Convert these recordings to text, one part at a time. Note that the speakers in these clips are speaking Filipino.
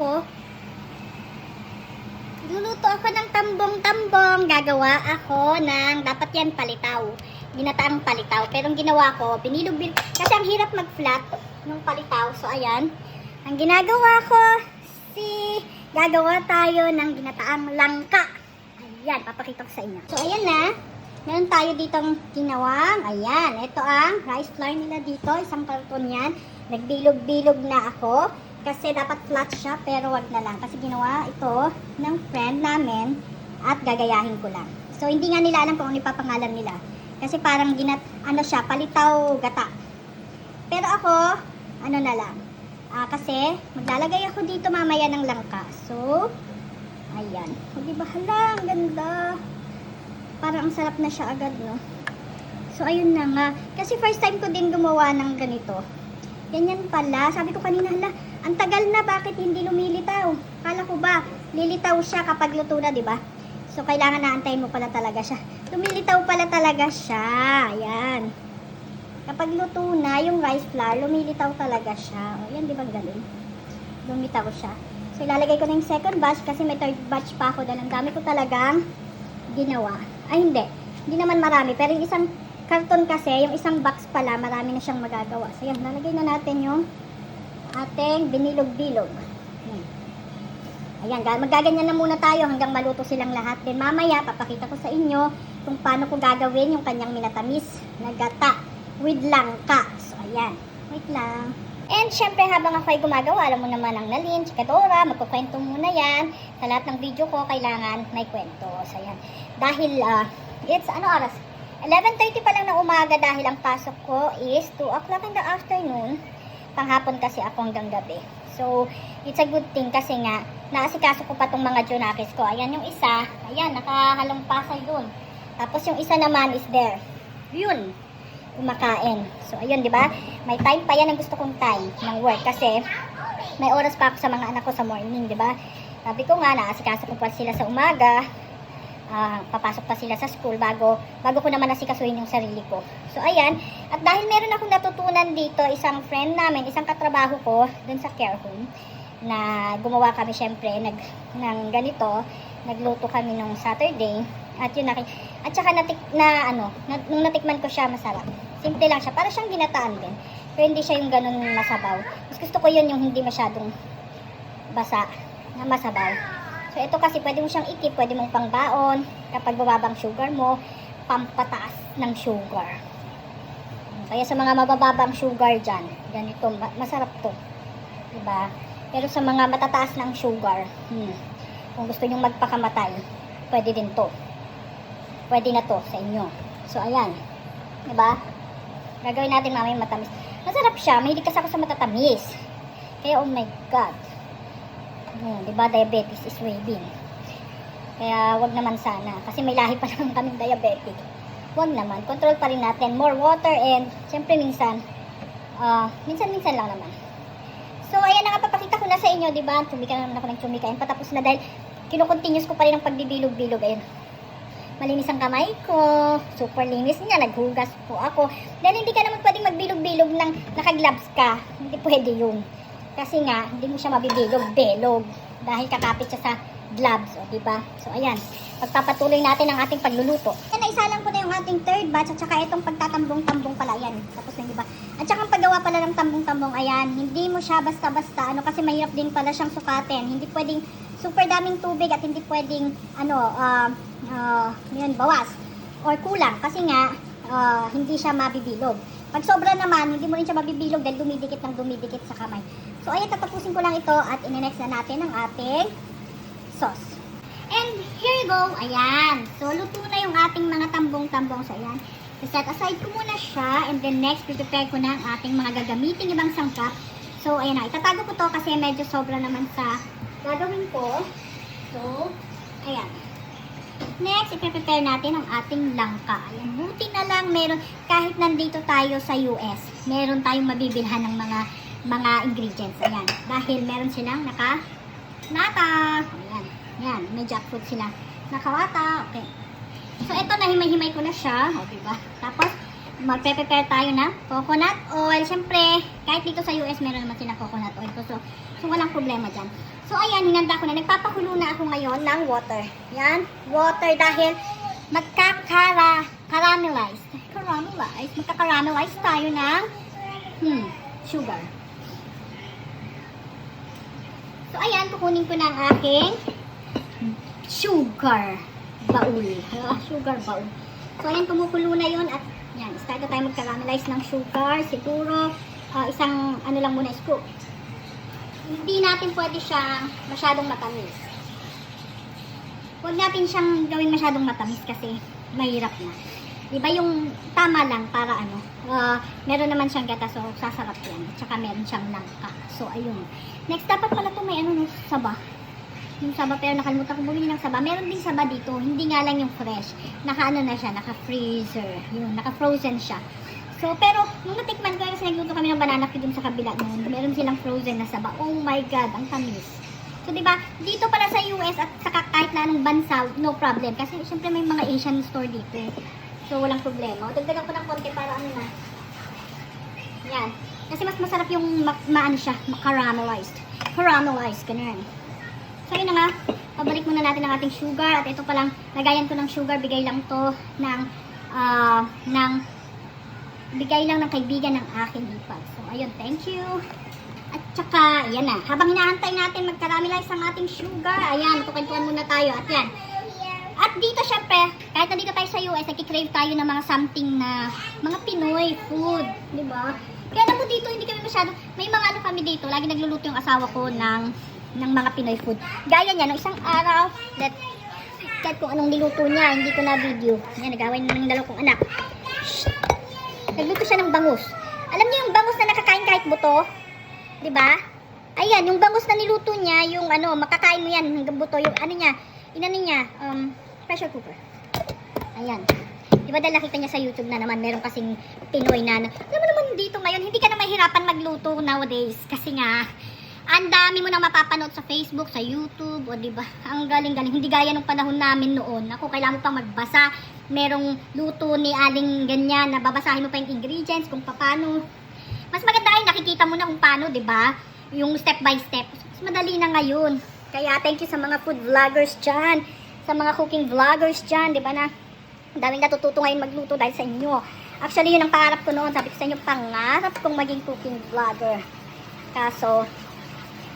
ako. Luluto ako ng tambong-tambong. Gagawa ako ng, dapat yan palitaw. Ginataang palitaw. Pero ang ginawa ko, binilog bil Kasi ang hirap mag-flat ng palitaw. So, ayan. Ang ginagawa ko, si, gagawa tayo ng ginataang langka. Ayan, papakita ko sa inyo. So, ayan na. Meron tayo ditong ginawang, ayan, ito ang rice flour nila dito, isang karton yan. Nagbilog-bilog na ako kasi dapat flat siya pero wag na lang kasi ginawa ito ng friend namin at gagayahin ko lang. So hindi nga nila alam kung ano ipapangalan nila kasi parang ginat ano siya palitaw gata. Pero ako ano na lang. Ah, kasi maglalagay ako dito mamaya ng langka. So ayan. O di ba hala, ang ganda. Parang ang sarap na siya agad, no? So, ayun na nga. Kasi first time ko din gumawa ng ganito. Ganyan pala. Sabi ko kanina, hala, ang tagal na, bakit hindi lumilitaw? Kala ko ba, lilitaw siya kapag luto na, di ba? So, kailangan naantayin mo pala talaga siya. Lumilitaw pala talaga siya. Ayan. Kapag luto na, yung rice flour, lumilitaw talaga siya. O, yan, di ba galing? Lumitaw siya. So, ilalagay ko na yung second batch kasi may third batch pa ako dahil ang dami ko talagang ginawa. Ay, hindi. Hindi naman marami. Pero yung isang karton kasi, yung isang box pala, marami na siyang magagawa. So, yan. Lalagay na natin yung ating binilog-bilog. Yan. Ayan, ga- magaganyan na muna tayo hanggang maluto silang lahat. Then mamaya, papakita ko sa inyo kung paano ko gagawin yung kanyang minatamis na gata with langka. So, ayan. Wait lang. And syempre habang ako ay gumagawa, alam mo naman ang Nalin, Chikadora, magkukwento muna yan. Sa lahat ng video ko, kailangan may kwento. So yan. Dahil, ah, it's ano oras? 11.30 pa lang ng umaga dahil ang pasok ko is 2 o'clock in the afternoon. Panghapon kasi ako hanggang gabi. So, it's a good thing kasi nga, naasikaso ko pa tong mga junakis ko. Ayan yung isa, ayan, nakahalong pasay dun. Tapos yung isa naman is there. Yun, kumakain. So, ayun, di ba? May time pa yan ang gusto kong time ng work kasi may oras pa ako sa mga anak ko sa morning, di ba? Sabi ko nga, naasikaso ko pa sila sa umaga. Ah, papasok pa sila sa school bago bago ko naman asikasuhin yung sarili ko. So, ayan. At dahil meron akong natutunan dito, isang friend namin, isang katrabaho ko dun sa care home, na gumawa kami syempre nag, ng ganito, nagluto kami nung Saturday. At yun, naki- at saka natik, na ano, nung natikman ko siya, masarap. Simple lang siya. Para siyang ginataan din. Pero hindi siya yung ganun masabaw. Mas gusto ko yun yung hindi masyadong basa na masabaw. So, ito kasi pwede mo siyang ikip, pwede mong pangbaon. Kapag bababang sugar mo, pampataas ng sugar. Kaya sa mga mabababang sugar dyan, ganito, ma- masarap to. Diba? Pero sa mga matataas ng sugar, hmm, kung gusto nyo magpakamatay, pwede din to. Pwede na to sa inyo. So, ayan. Diba? Gagawin natin mamaya matamis. Masarap siya. Mahilig kasi ako sa matatamis. Kaya, oh my God. Hmm, diba, diabetes is waving. Kaya, wag naman sana. Kasi may lahi pa naman kaming diabetic. Wag naman. Control pa rin natin. More water and, syempre minsan, ah, minsan-minsan lang naman. So, ayan na nga, papakita ko na sa inyo, di ba? Chumika na ako ng chumika. And patapos na dahil kinukontinuous ko pa rin ang pagbibilog-bilog. Ayun. Malinis ang kamay ko. Super linis niya. Naghugas po ako. Dahil hindi ka naman pwedeng magbilog-bilog ng nakagloves ka. Hindi pwede yun. Kasi nga, hindi mo siya mabibilog-bilog. Dahil kakapit siya sa gloves, o, di ba? So, ayan. Pagpapatuloy natin ang ating pagluluto. Yan, naisalang ko na yung ating third batch at saka itong pagtatambong-tambong pala. Ayan, tapos na, di ba? At saka ang paggawa pala ng tambong-tambong, ayan, hindi mo siya basta-basta, ano, kasi mahirap din pala siyang sukatin. Hindi pwedeng super daming tubig at hindi pwedeng, ano, ah, ah, yun, bawas or kulang kasi nga ah, hindi siya mabibilog. Pag sobra naman, hindi mo rin siya mabibilog dahil dumidikit ng dumidikit sa kamay. So, ayan, tatapusin ko lang ito at inenext na natin ang ating sauce. And here you go. Ayan. So, luto na yung ating mga tambong-tambong. So, ayan. set aside ko muna siya. And then next, prepare ko na ang ating mga gagamitin ibang sangkap. So, ayan na. Itatago ko to kasi medyo sobra naman sa gagawin ko. So, ayan. Next, iprepare natin ang ating langka. Ayan, buti na lang meron, kahit nandito tayo sa US, meron tayong mabibilhan ng mga mga ingredients. Ayan, dahil meron silang naka nata. Ayan, ayan, may jackfruit sila. Nakawata, okay. So, ito, nahimay-himay ko na siya. O, diba? Tapos, magpe-prepare tayo na coconut oil. Siyempre, kahit dito sa US, meron naman sila coconut oil. So, so walang problema dyan. So, ayan, hinanda ko na. Nagpapakulo na ako ngayon ng water. Yan, water dahil magkakara, caramelize. Caramelize. Magkakaramelize tayo ng hmm, sugar. So, ayan, kukunin ko ang aking sugar baul. Ah, sugar baul. So, ayan, kumukulo na yun at yan, start na tayo mag-caramelize ng sugar. Siguro, ah, isang, ano lang muna, scoop. Hindi natin pwede siyang masyadong matamis. Huwag natin siyang gawing masyadong matamis kasi mahirap na. Diba yung tama lang para ano, ah, meron naman siyang gata so sasarap yan. At saka meron siyang langka. So ayun. Next, dapat pala to may ano, no, saba. Yung saba, pero nakalimutan ko bumili ng saba. Meron din saba dito, hindi nga lang yung fresh. Naka-ano na siya, naka-freezer. Yun, naka-frozen siya. So, pero, nung natikman ko, kasi nagluto kami ng banana cue dun sa kabila noon, meron silang frozen na saba. Oh my God, ang tamis. So, di ba, dito pala sa US at saka kahit na anong bansa, no problem. Kasi, syempre, may mga Asian store dito. So, walang problema. O, dagdagan ko ng konti para ano na. Yan. Kasi mas masarap yung ma maano siya, caramelized. Caramelized, ganyan. So, yun na nga. Pabalik muna natin ang ating sugar. At ito palang, lagayan ko ng sugar. Bigay lang to ng, ah, ng, bigay lang ng kaibigan ng aking hipag. So, ayun. Thank you. At saka, yan na. Habang inaantay natin mag-caramelize ang ating sugar, ayan, tukwentuhan muna tayo. At yan. At dito, syempre, kahit nandito tayo sa US, nagkikrave tayo ng mga something na, mga Pinoy food. Ba? Kaya alam mo dito, hindi kami masyado, may mga ano kami dito, lagi nagluluto yung asawa ko ng, ng mga Pinoy food. Gaya niya, no, isang araw, that, kahit kung anong niluto niya, hindi ko na video. Yan, nag-away na ng dalaw kong anak. Shh. Nagluto siya ng bangus. Alam niyo yung bangus na nakakain kahit buto? 'Di ba? Ayan, yung bangus na niluto niya, yung ano, makakain mo yan hanggang buto, yung ano niya, inano niya, um, pressure cooker. Ayan. Di ba dahil nakita niya sa YouTube na naman, meron kasing Pinoy na, alam mo naman dito ngayon, hindi ka na mahirapan magluto nowadays. Kasi nga, ang dami mo nang mapapanood sa Facebook, sa YouTube, o di ba? Ang galing-galing. Hindi gaya nung panahon namin noon. Ako, kailangan mo pang magbasa. Merong luto ni aling ganyan, na babasahin mo pa yung ingredients, kung paano. Mas maganda ay nakikita mo na kung paano, di ba? Yung step by step. Mas madali na ngayon. Kaya thank you sa mga food vloggers dyan, sa mga cooking vloggers dyan, di ba na? Daming natututo ngayon magluto dahil sa inyo. Actually, yun ang pangarap ko noon. Sabi ko sa inyo, pangarap kong maging cooking vlogger. Kaso,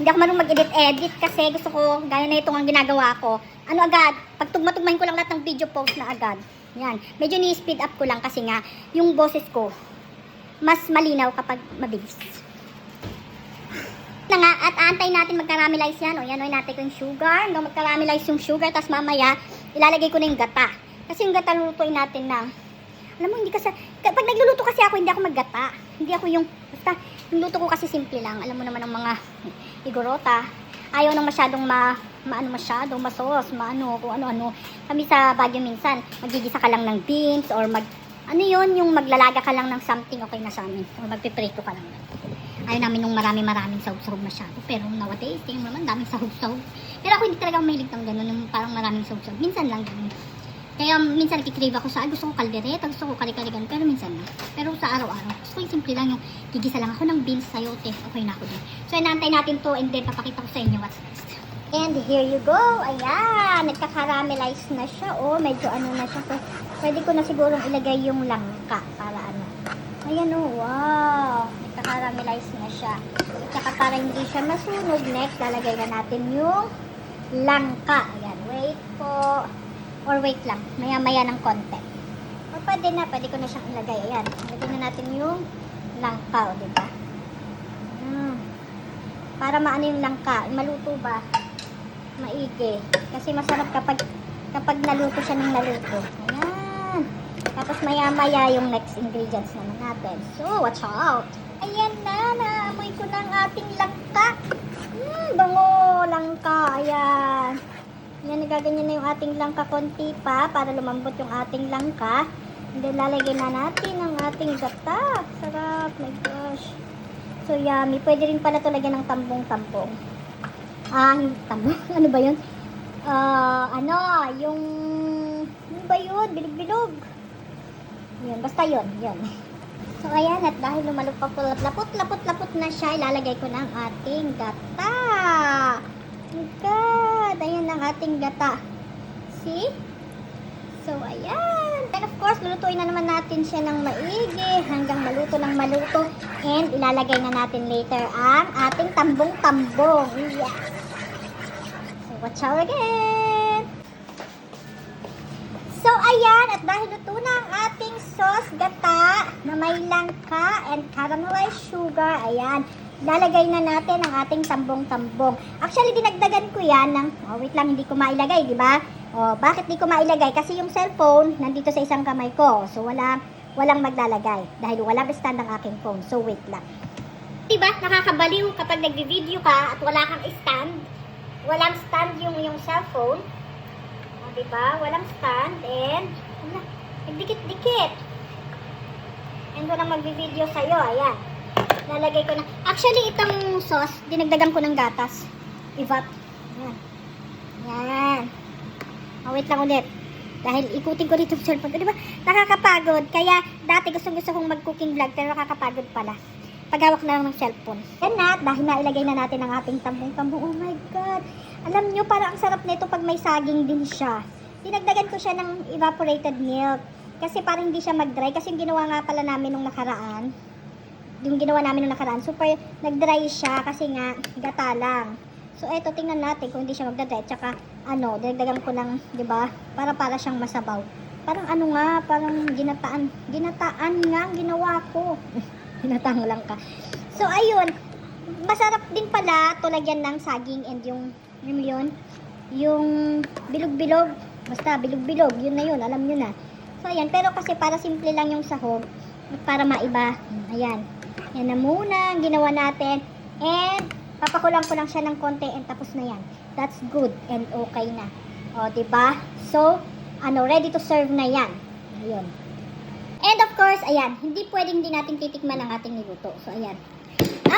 hindi ako marunong mag-edit-edit kasi gusto ko, gaya na itong ang ginagawa ko. Ano agad, pag tugma-tugmahin ko lang lahat ng video post na agad. Yan. Medyo ni-speed up ko lang kasi nga, yung boses ko, mas malinaw kapag mabilis. Na nga, at antay natin mag-caramelize yan. O yan, o natin ko yung sugar. Hanggang mag-caramelize yung sugar, tapos mamaya, ilalagay ko na yung gata. Kasi yung gata lutuin natin na, alam mo, hindi kasi, kapag nagluluto kasi ako, hindi ako maggata. Hindi ako yung, basta, yung luto ko kasi simple lang. Alam mo naman ang mga igorota. Ayaw nang masyadong ma, maano masyado, masos, maano, kung ano-ano. Kami sa Baguio minsan, magigisa ka lang ng beans, or mag, ano yon yung maglalaga ka lang ng something, okay na sa amin. Or magpiprito ka lang. Ayaw namin nung marami-maraming sahog-sahog masyado. Pero nowadays, tingnan mo naman, daming sahog-sahog. Pero ako hindi talaga mahilig ng gano'n, yung parang maraming sahog-sahog. Minsan lang ganun. Kaya minsan nakikrave ako sa, "Ay, gusto ko kaldereta, gusto ko kali-kaligan, pero minsan na. Pero sa araw-araw, gusto ko yung simple lang yung gigisa lang ako ng beans, sayote, okay na ako din. So, inaantay natin to and then papakita ko sa inyo what's next. And here you go. Ayan, nagka-caramelize na siya. Oh, medyo ano na siya. Pwede ko na sigurong ilagay yung langka para ano. Ayan oh, wow. Nagka-caramelize na siya. At saka para hindi siya masunog, next, lalagay na natin yung langka. Ayan, wait po. Or wait lang, maya-maya ng konti. O pwede na, pwede ko na siyang ilagay. Ayan, ilagay na natin yung langka, o diba? Mm. Para maano yung langka, maluto ba? Maigi. Kasi masarap kapag kapag naluto siya ng naluto. Ayan. Tapos maya-maya yung next ingredients naman natin. So, watch out. Ayan na, naamoy ko ng ating langka. Hmm, bango, langka. Ayan. Yan, nagaganyan na yung ating langka konti pa para lumambot yung ating langka. And then, lalagay na natin ang ating gata. Sarap, my gosh. So, yummy. Pwede rin pala ito lagyan ng tambong-tambong. Ah, yung tambong? ano ba yun? Ah, ano, yung... Ano ba yun? Bilog-bilog. Yun, basta yun, yun. So, ayan, at dahil lumalupap, lapot, lapot, lapot na siya, ilalagay ko na ang ating gata. Ayan ang ating gata. See? So, ayan. And of course, lulutuin na naman natin siya ng maigi hanggang maluto ng maluto. And ilalagay na natin later ang ating tambong-tambong. Yeah. So, watch out again. So, ayan. At dahil luto na ang ating sauce gata na may langka and caramelized sugar, ayan. Lalagay na natin ang ating tambong-tambong. Actually, dinagdagan ko yan ng, oh, wait lang, hindi ko mailagay, di ba? Oh, bakit di ko mailagay? Kasi yung cellphone nandito sa isang kamay ko. So, wala, walang maglalagay. Dahil walang stand ang aking phone. So, wait lang. Diba, nakakabaliw kapag nagbi-video ka at wala kang stand. Walang stand yung, yung cellphone. O, diba? Walang stand. And, nagdikit-dikit. And walang magbi-video sa'yo. Ayan. Lalagay ko na. Actually, itong sauce, dinagdagan ko ng gatas. Evap. Ayan. Ayan. Oh, wait lang ulit. Dahil ikutin ko dito yung cellphone ko. Di ba? Nakakapagod. Kaya dati gusto gusto kong mag-cooking vlog pero nakakapagod pala. Paghawak na lang ng cellphone. Yan na. Dahil nailagay na natin ang ating tambong-tambong. Oh my God. Alam nyo, parang ang sarap nito pag may saging din siya. Dinagdagan ko siya ng evaporated milk. Kasi parang hindi siya mag-dry. Kasi ginawa nga pala namin nung nakaraan. Yung ginawa namin nung nakaraan. Super nag-dry siya kasi nga gata lang. So, eto, tingnan natin kung hindi siya magdadry. Tsaka, ano, dagdagan ko ng, di ba, para para siyang masabaw. Parang ano nga, parang ginataan, ginataan nga ang ginawa ko. ginataan lang ka. So, ayun, masarap din pala to lagyan ng saging and yung, yun yun, yung bilog-bilog. Basta, bilog-bilog, yun na yun, alam nyo na. So, ayan, pero kasi para simple lang yung sahog, para maiba, ayan. Yan na muna ang ginawa natin. And, papakulang ko lang siya ng konti and tapos na yan. That's good and okay na. O, ba diba? So, ano, ready to serve na yan. Ayun. And of course, ayan, hindi pwedeng din natin titikman ang ating niluto. So, ayan.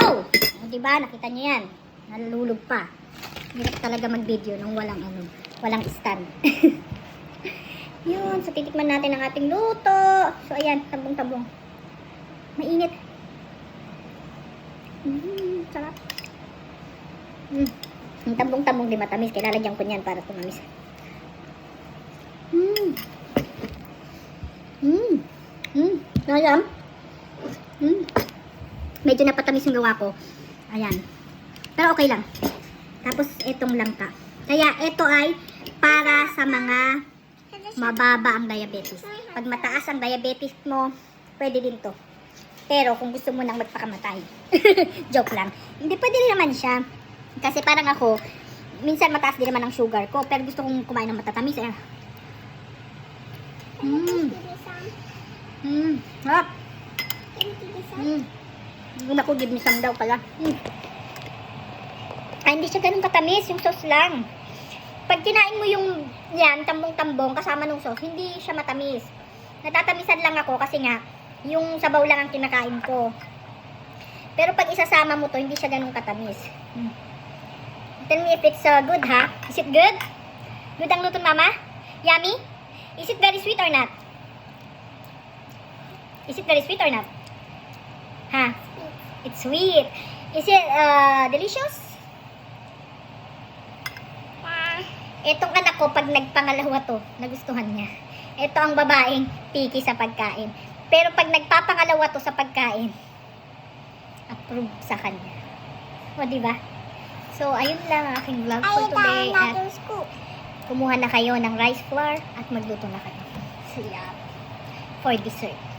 Ow! O, diba? Nakita niyo yan. Nalulog pa. Hirap talaga mag-video nung walang ano, walang stand. Yun, so titikman natin ang ating luto. So, ayan, tabong-tabong. Mainit. Sarap. Mm. Yung tambong-tambong di matamis. Kaya lalagyan ko niyan para tumamis. Mm. Mm. Mm. Ayan. Mm. Medyo napatamis yung gawa ko. Ayan. Pero okay lang. Tapos itong langka. Kaya ito ay para sa mga mababa ang diabetes. Pag mataas ang diabetes mo, pwede din to. Pero kung gusto mo nang magpakamatay. Joke lang. Hindi pwede rin naman siya. Kasi parang ako, minsan mataas din naman ang sugar ko, pero gusto kong kumain ng matatamis eh. Mmm. Mmm. Sarap. Mmm. Naku, give me some daw pala. Mm. Ay, hindi siya ganun katamis, yung sauce lang. Pag kinain mo yung yan, tambong-tambong, kasama ng sauce, hindi siya matamis. Natatamisan lang ako kasi nga, yung sabaw lang ang kinakain ko. Pero pag isasama mo to, hindi siya ganun katamis. Mm. Tell me if it's uh, good, ha? Is it good? Good ang luto, mama? Yummy? Is it very sweet or not? Is it very sweet or not? Ha? It's sweet. Is it uh, delicious? Etong anak ko, pag nagpangalawa to, nagustuhan niya. Ito ang babaeng piki sa pagkain. Pero pag nagpapangalawa to sa pagkain, approve sa kanya. O, di ba? So, ayun lang ang aking vlog for today. At kumuha na kayo ng rice flour at magluto na kayo. Yeah. For dessert.